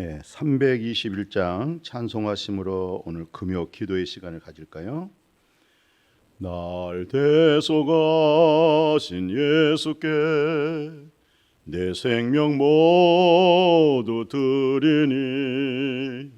예, 321장 찬송하심으로 오늘 금요 기도의 시간을 가질까요? 날 대속하신 예수께 내 생명 모두 드리니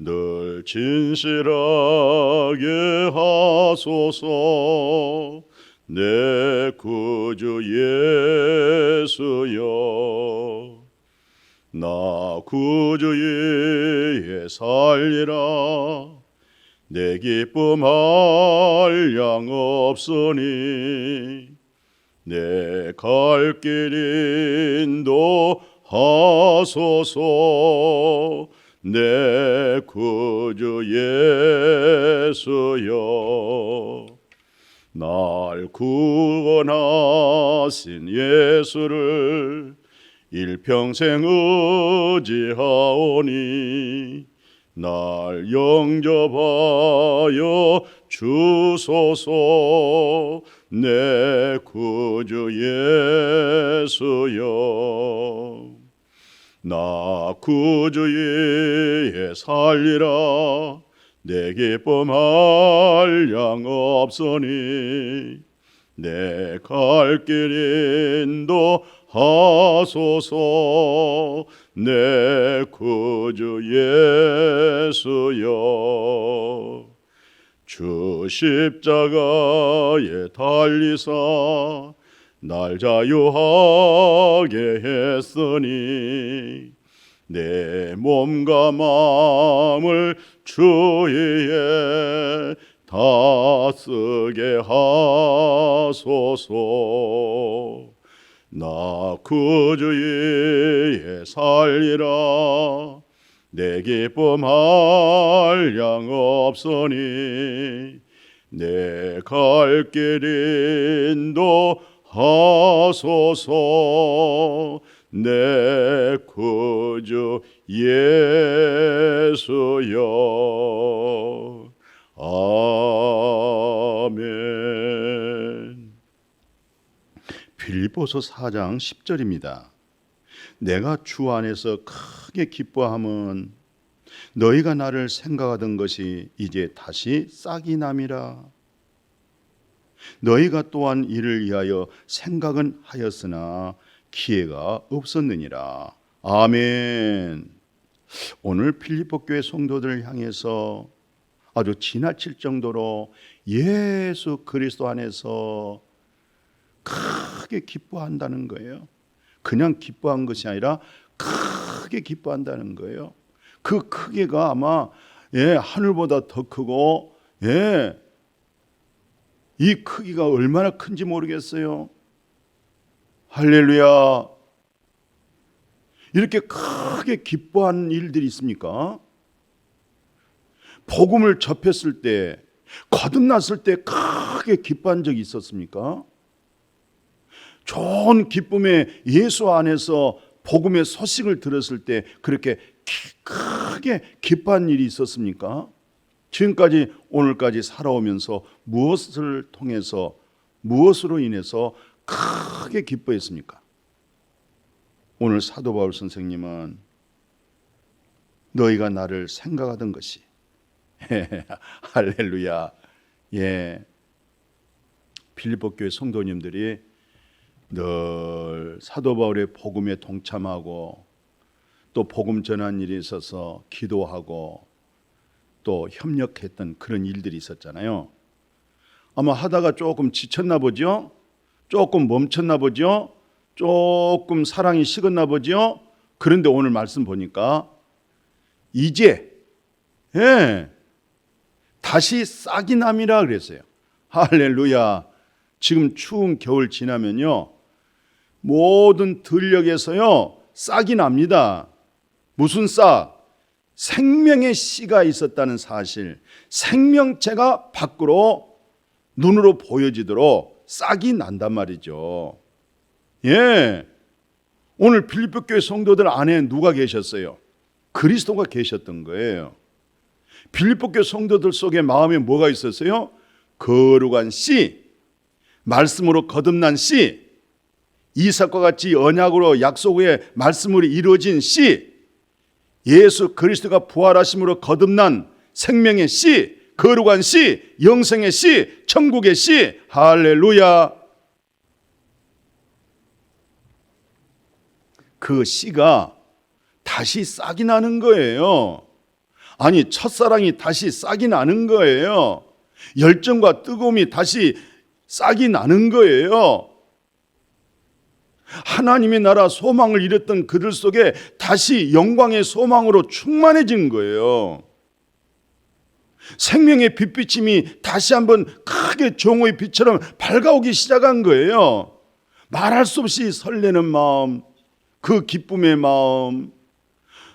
늘 진실하게 하소서 내 구주 예수여 나 구주의 살리라. 내 기쁨 할 양 없으니 내 갈 길 인도 하소서. 내 구주 예수여. 날 구원하신 예수를 일평생 의지하오니 날 영접하여 주소서 내 구주 예수여. 나 구주의 살리라. 내 기쁨 할 양 없으니 내 갈 길 인도 하소서. 내 구주 예수여. 주 십자가에 달리사 날 자유하게 했으니 내 몸과 마음을 주위에 다 쓰게 하소서 나 구주의 살리라. 내 기쁨 할 양 없으니 내 갈 길 인도 하소서. 내 구주 예수여. 아멘 빌립보서 4장 10절입니다. 내가 주 안에서 크게 기뻐함은 너희가 나를 생각하던 것이 이제 다시 싹이 남이라. 너희가 또한 이를 위하여 생각은 하였으나 기회가 없었느니라. 아멘. 오늘 필리포 교회 성도들을 향해서 아주 지나칠 정도로 예수 그리스도 안에서 크게 기뻐한다는 거예요. 그냥 기뻐한 것이 아니라 크게 기뻐한다는 거예요. 그 크게가 아마 예, 하늘보다 더 크고 예, 이 크기가 얼마나 큰지 모르겠어요. 할렐루야. 이렇게 크게 기뻐한 일들이 있습니까? 복음을 접했을 때, 거듭났을 때 크게 기뻐한 적이 있었습니까? 좋은 기쁨에 예수 안에서 복음의 소식을 들었을 때 그렇게 크게 기뻐한 일이 있었습니까? 지금까지 오늘까지 살아오면서 무엇을 통해서 무엇으로 인해서 크게 기뻐했습니까? 오늘 사도 바울 선생님은 너희가 나를 생각하던 것이 할렐루야 예 필리포 교회 성도님들이 늘 사도 바울의 복음에 동참하고 또 복음 전한 일이 있어서 기도하고 또 협력했던 그런 일들이 있었잖아요. 아마 하다가 조금 지쳤나 보죠. 조금 멈췄나 보죠. 조금 사랑이 식었나 보죠. 그런데 오늘 말씀 보니까 이제 예, 다시 싹이 남이라 그랬어요. 할렐루야. 지금 추운 겨울 지나면요. 모든 들녘에서요. 싹이 납니다. 무슨 싹? 생명의 씨가 있었다는 사실. 생명체가 밖으로 눈으로 보여지도록 싹이 난단 말이죠. 예. 오늘 빌립보 교회 성도들 안에 누가 계셨어요? 그리스도가 계셨던 거예요. 빌립보 교회 성도들 속에 마음에 뭐가 있었어요? 거룩한 씨, 말씀으로 거듭난 씨, 이삭과 같이 언약으로 약속 후에 말씀으로 이루어진 씨, 예수 그리스도가 부활하심으로 거듭난 생명의 씨, 거룩한 씨, 영생의 씨, 천국의 씨, 할렐루야. 그 씨가 다시 싹이 나는 거예요. 아니, 첫사랑이 다시 싹이 나는 거예요. 열정과 뜨거움이 다시 싹이 나는 거예요. 하나님의 나라 소망을 잃었던 그들 속에 다시 영광의 소망으로 충만해진 거예요. 생명의 빛비침이 다시 한번 크게 정오의 빛처럼 밝아오기 시작한 거예요. 말할 수 없이 설레는 마음, 그 기쁨의 마음,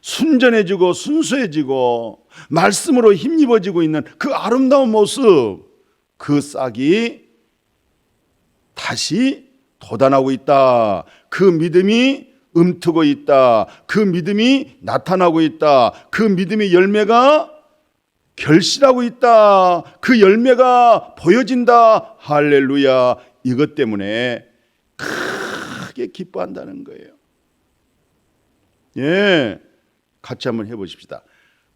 순전해지고 순수해지고 말씀으로 힘입어지고 있는 그 아름다운 모습, 그 싹이 다시 돋아나고 있다. 그 믿음이 음트고 있다. 그 믿음이 나타나고 있다. 그 믿음의 열매가 결실하고 있다. 그 열매가 보여진다. 할렐루야. 이것 때문에 크게 기뻐한다는 거예요. 예. 같이 한번 해 보십시다.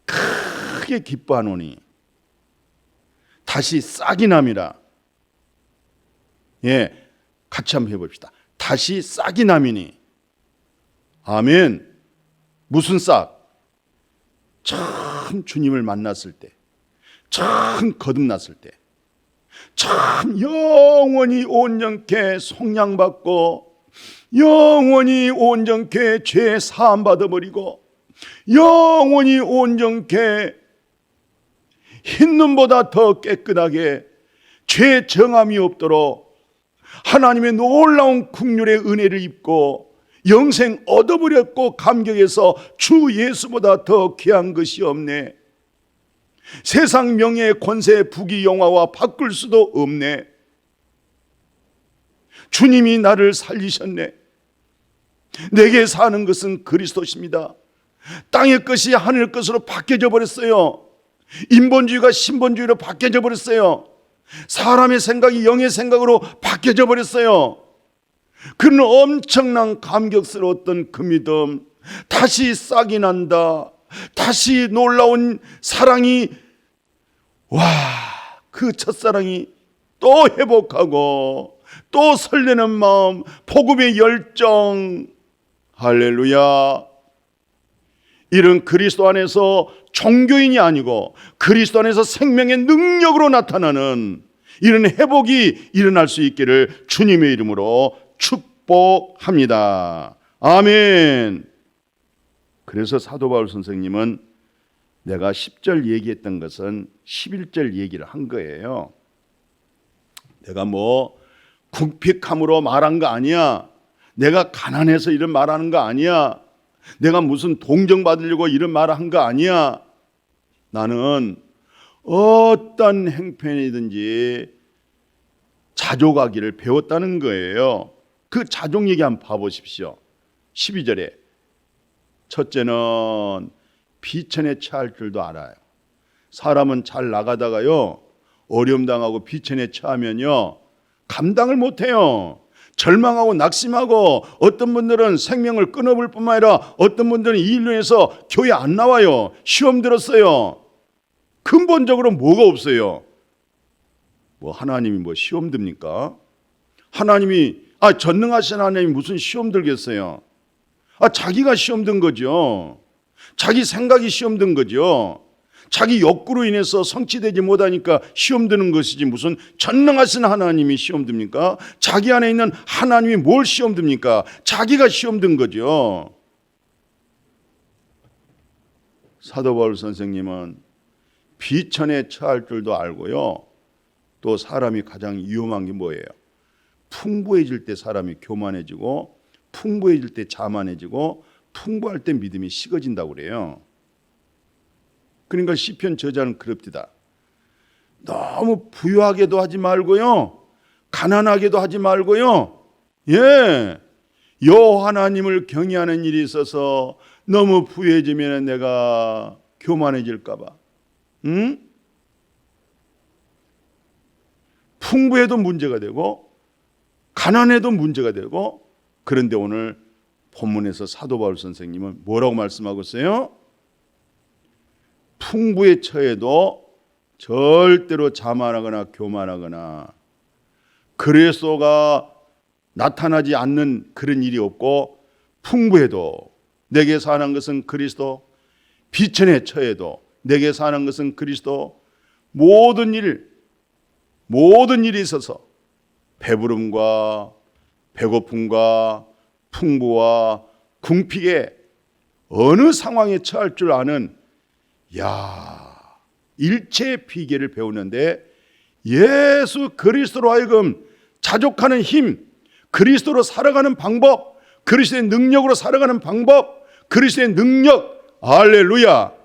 크게 기뻐하노니 다시 싹이 남이라. 예. 같이 한번 해 봅시다. 다시 싹이 남이니. 아멘. 무슨 싹? 참 주님을 만났을 때, 참 거듭났을 때, 참 영원히 온전케 속량받고, 영원히 온전케 죄 사함 받아버리고, 영원히 온전케 흰 눈보다 더 깨끗하게 죄 정함이 없도록 하나님의 놀라운 국률의 은혜를 입고 영생 얻어버렸고 감격해서 주 예수보다 더 귀한 것이 없네. 세상 명예 권세 부귀 영화와 바꿀 수도 없네. 주님이 나를 살리셨네. 내게 사는 것은 그리스도십니다. 땅의 것이 하늘 것으로 바뀌어져 버렸어요. 인본주의가 신본주의로 바뀌어져 버렸어요. 사람의 생각이 영의 생각으로 바뀌어져 버렸어요. 그는 엄청난 감격스러웠던 그 믿음 다시 싹이 난다. 다시 놀라운 사랑이 와, 그 첫사랑이 또 회복하고 또 설레는 마음, 복음의 열정. 할렐루야. 이런 그리스도 안에서 종교인이 아니고 그리스도 안에서 생명의 능력으로 나타나는 이런 회복이 일어날 수 있기를 주님의 이름으로 축복합니다. 아멘. 그래서 사도 바울 선생님은 내가 10절 얘기했던 것은 11절 얘기를 한 거예요. 내가 뭐 궁핍함으로 말한 거 아니야. 내가 가난해서 이런 말하는 거 아니야. 내가 무슨 동정 받으려고 이런 말을 한 거 아니야. 나는 어떤 행편이든지 자족하기를 배웠다는 거예요. 그 자족 얘기 한번 봐보십시오. 12절에 첫째는 비천에 처할 줄도 알아요. 사람은 잘 나가다가요 어려움 당하고 비천에 처하면요 감당을 못해요. 절망하고 낙심하고 어떤 분들은 생명을 끊어볼 뿐만 아니라 어떤 분들은 이 일로 해서 교회 안 나와요. 시험 들었어요. 근본적으로 뭐가 없어요? 뭐 하나님이 뭐 시험 듭니까? 하나님이 아 전능하신 하나님이 무슨 시험 들겠어요? 아 자기가 시험 든 거죠. 자기 생각이 시험 든 거죠. 자기 욕구로 인해서 성취되지 못하니까 시험 드는 것이지 무슨 전능하신 하나님이 시험 듭니까? 자기 안에 있는 하나님이 뭘 시험 듭니까? 자기가 시험 든 거죠. 사도 바울 선생님은 비천에 처할 줄도 알고요. 또 사람이 가장 위험한 게 뭐예요? 풍부해질 때 사람이 교만해지고 풍부해질 때 자만해지고 풍부할 때 믿음이 식어진다고 그래요. 그러니까 시편 저자는 그럽디다. 너무 부유하게도 하지 말고요. 가난하게도 하지 말고요. 예. 여 하나님을 경외하는 일이 있어서 너무 부유해지면 내가 교만해질까 봐. 응? 풍부해도 문제가 되고 가난해도 문제가 되고 그런데 오늘 본문에서 사도 바울 선생님은 뭐라고 말씀하고 있어요? 풍부에 처해도 절대로 자만하거나 교만하거나 그리스도가 나타나지 않는 그런 일이 없고 풍부해도 내게 사는 것은 그리스도 비천에 처해도 내게 사는 것은 그리스도 모든 일 모든 일이 있어서 배부름과 배고픔과 풍부와 궁핍에 어느 상황에 처할 줄 아는 야 일체의 비계를 배우는데 예수 그리스도로 하여금 자족하는 힘, 그리스도로 살아가는 방법, 그리스도의 능력으로 살아가는 방법, 그리스도의 능력, 할렐루야,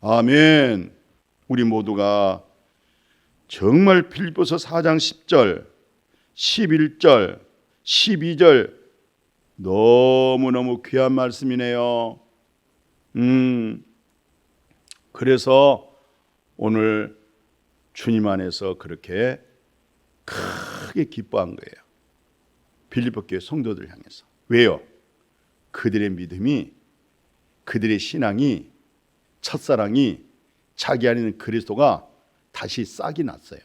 아멘. 우리 모두가 정말 필리포서 4장 10절, 11절, 12절 너무너무 귀한 말씀이네요. 음. 그래서 오늘 주님 안에서 그렇게 크게 기뻐한 거예요. 빌립보 교회 성도들 향해서. 왜요? 그들의 믿음이 그들의 신앙이 첫사랑이 자기 안에 있는 그리스도가 다시 싹이 났어요.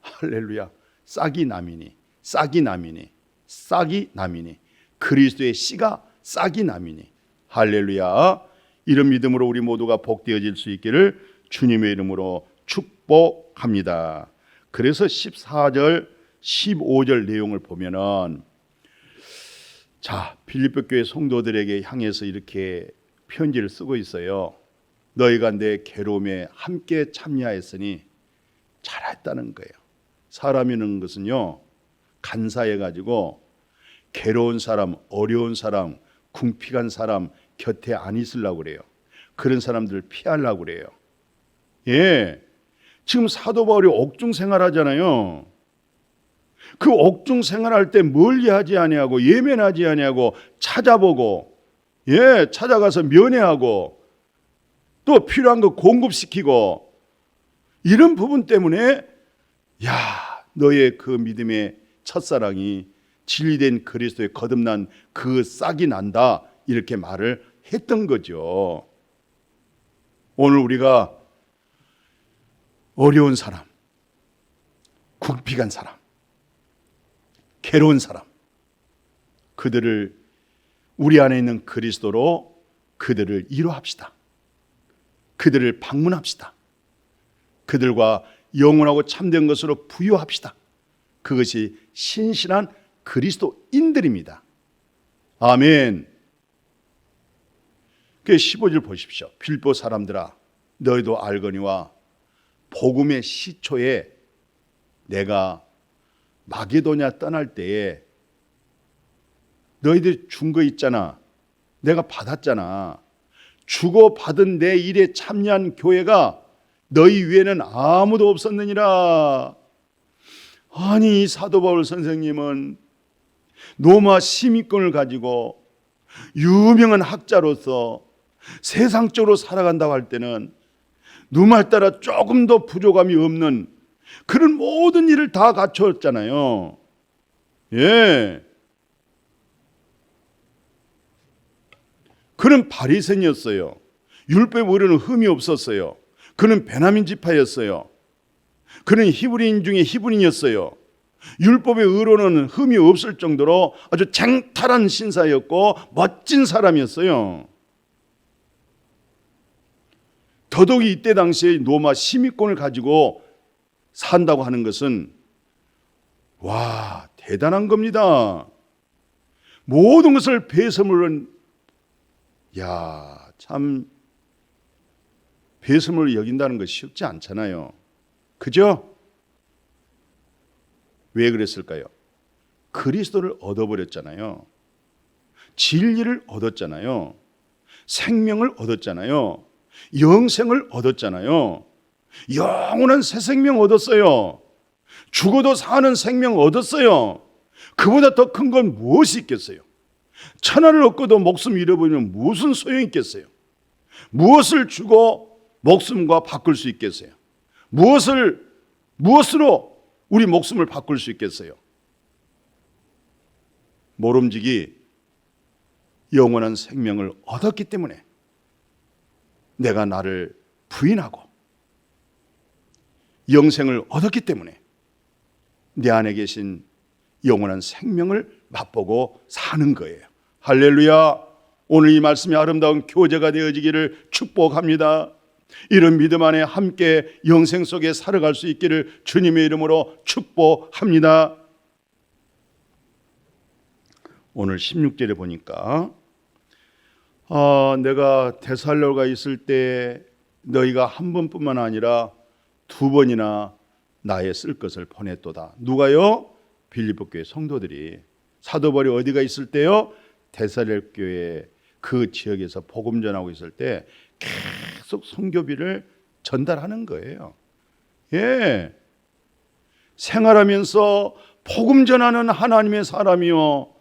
할렐루야. 싹이 남이니 싹이 남이니 싹이 남이니 그리스도의 씨가 싹이 남이니 할렐루야. 이런 믿음으로 우리 모두가 복되어질 수 있기를 주님의 이름으로 축복합니다. 그래서 14절, 15절 내용을 보면은 자, 빌립보 교회 성도들에게 향해서 이렇게 편지를 쓰고 있어요. 너희가 내 괴로움에 함께 참여하였으니 잘했다는 거예요. 사람이는 것은요. 간사해 가지고 괴로운 사람, 어려운 사람, 궁핍한 사람 곁에 안 있으려고 그래요. 그런 사람들을 피하려고 그래요. 예. 지금 사도 바울이 옥중 생활하잖아요. 그 옥중 생활할 때 멀리하지 아니하고 예면하지 아니하고 찾아보고 예 찾아가서 면회하고 또 필요한 거 공급시키고 이런 부분 때문에 야 너의 그 믿음의 첫사랑이 진리된 그리스도의 거듭난 그 싹이 난다 이렇게 말을 했던 거죠. 오늘 우리가 어려운 사람, 궁핍한 사람, 괴로운 사람, 그들을 우리 안에 있는 그리스도로 그들을 이루합시다. 그들을 방문합시다. 그들과 영원하고 참된 것으로 부유합시다. 그것이 신실한 그리스도인들입니다. 아멘. 그 15절 보십시오. 빌보 사람들아 너희도 알거니와 복음의 시초에 내가 마게도냐 떠날 때에 너희들 준 거 있잖아. 내가 받았잖아. 주고 받은 내 일에 참여한 교회가 너희 위에는 아무도 없었느니라. 아니 이 사도 바울 선생님은 노마 시민권을 가지고 유명한 학자로서 세상적으로 살아간다고 할 때는 누말 따라 조금 더 부족함이 없는 그런 모든 일을 다 갖췄잖아요. 예. 그는 바리새인이었어요. 율법에 모르는 흠이 없었어요. 그는 베나민 지파였어요. 그는 히브리인 중에 히브리인이었어요. 율법의 의로는 흠이 없을 정도로 아주 쟁탈한 신사였고 멋진 사람이었어요. 더더욱이 이때 당시에 로마 시민권을 가지고 산다고 하는 것은 와 대단한 겁니다. 모든 것을 배설물은 야 참 배설물을 여긴다는 것이 쉽지 않잖아요. 그죠? 왜 그랬을까요? 그리스도를 얻어버렸잖아요. 진리를 얻었잖아요. 생명을 얻었잖아요. 영생을 얻었잖아요. 영원한 새 생명 얻었어요. 죽어도 사는 생명 얻었어요. 그보다 더 큰 건 무엇이 있겠어요? 천하를 얻고도 목숨 잃어버리면 무슨 소용이 있겠어요? 무엇을 주고 목숨과 바꿀 수 있겠어요? 무엇을 무엇으로 우리 목숨을 바꿀 수 있겠어요? 모름지기 영원한 생명을 얻었기 때문에 내가 나를 부인하고 영생을 얻었기 때문에 내 안에 계신 영원한 생명을 맛보고 사는 거예요. 할렐루야. 오늘 이 말씀이 아름다운 교제가 되어지기를 축복합니다. 이런 믿음 안에 함께 영생 속에 살아갈 수 있기를 주님의 이름으로 축복합니다. 오늘 16절에 보니까 아, 내가 데살로가 있을 때 너희가 한 번뿐만 아니라 두 번이나 나의 쓸 것을 보냈도다. 누가요? 빌립보 교회 성도들이 사도 바울이 어디가 있을 때요? 데살로 교회 그 지역에서 복음 전하고 있을 때 계속 선교비를 전달하는 거예요. 예. 생활하면서 복음 전하는 하나님의 사람이요.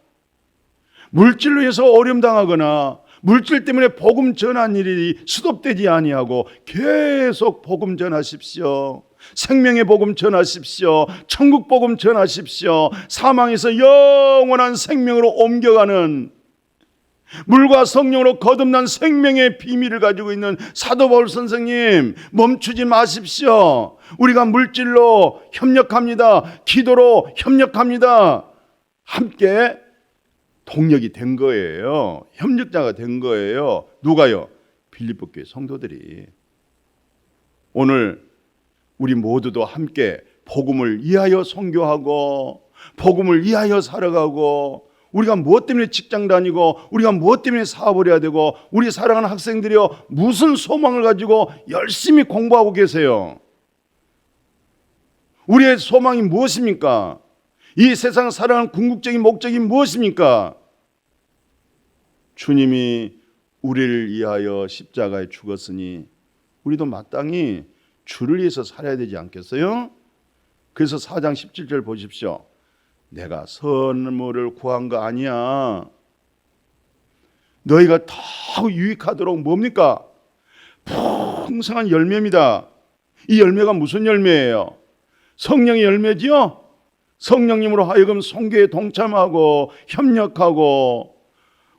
물질로 해서 어려움 당하거나 물질 때문에 복음 전한 일이 수독되지 아니하고 계속 복음 전하십시오. 생명의 복음 전하십시오. 천국 복음 전하십시오. 사망에서 영원한 생명으로 옮겨가는 물과 성령으로 거듭난 생명의 비밀을 가지고 있는 사도 바울 선생님 멈추지 마십시오. 우리가 물질로 협력합니다. 기도로 협력합니다. 함께 동력이 된 거예요. 협력자가 된 거예요. 누가요? 빌립보 교회 성도들이 오늘 우리 모두도 함께 복음을 이하여 선교하고 복음을 이하여 살아가고 우리가 무엇 때문에 직장 다니고 우리가 무엇 때문에 사업을 해야 되고 우리 사랑하는 학생들이요 무슨 소망을 가지고 열심히 공부하고 계세요. 우리의 소망이 무엇입니까? 이 세상 살아가는 궁극적인 목적이 무엇입니까? 주님이 우리를 위하여 십자가에 죽었으니 우리도 마땅히 주를 위해서 살아야 되지 않겠어요? 그래서 4장 17절 보십시오. 내가 선물을 구한 거 아니야. 너희가 더 유익하도록 뭡니까? 풍성한 열매입니다. 이 열매가 무슨 열매예요? 성령의 열매지요? 성령님으로 하여금 성교에 동참하고 협력하고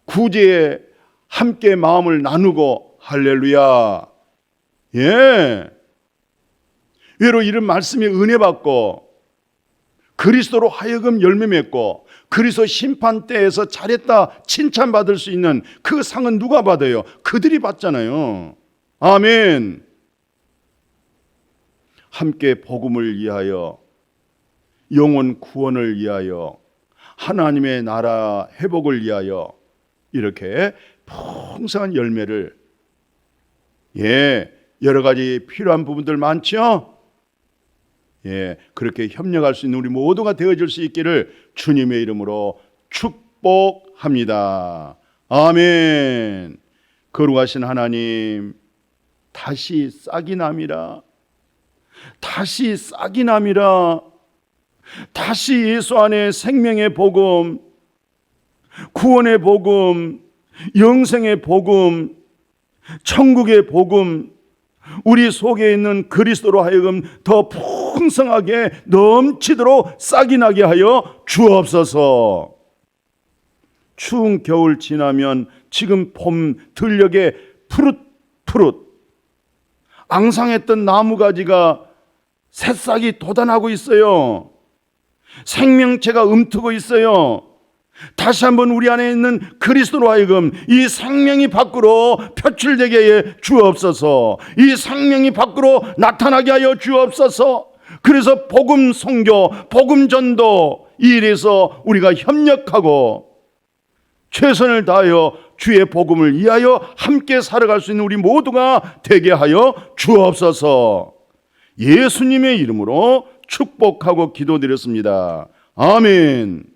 구제에 함께 마음을 나누고 할렐루야. 예. 외로 이런 말씀에 은혜 받고 그리스도로 하여금 열매 맺고 그리스도 심판 때에서 잘했다 칭찬받을 수 있는 그 상은 누가 받아요? 그들이 받잖아요. 아멘. 함께 복음을 위하여 영혼 구원을 위하여 하나님의 나라 회복을 위하여 이렇게 풍성한 열매를 예, 여러 가지 필요한 부분들 많죠? 예, 그렇게 협력할 수 있는 우리 모두가 되어질 수 있기를 주님의 이름으로 축복합니다. 아멘. 거룩하신 하나님, 다시 싹이 남이라. 다시 싹이 남이라. 다시 예수 안에 생명의 복음, 구원의 복음, 영생의 복음, 천국의 복음, 우리 속에 있는 그리스도로 하여금 더 풍성하게 넘치도록 싹이 나게 하여 주옵소서. 추운 겨울 지나면 지금 봄 들녘에 푸릇푸릇 앙상했던 나무 가지가 새싹이 돋아나고 있어요. 생명체가 움트고 있어요. 다시 한번 우리 안에 있는 그리스도로 하여금 이 생명이 밖으로 표출되게 해 주옵소서. 이 생명이 밖으로 나타나게 하여 주옵소서. 그래서 복음 선교, 복음 전도 이 일에서 우리가 협력하고 최선을 다하여 주의 복음을 위하여 함께 살아갈 수 있는 우리 모두가 되게 하여 주옵소서. 예수님의 이름으로 축복하고 기도드렸습니다. 아멘.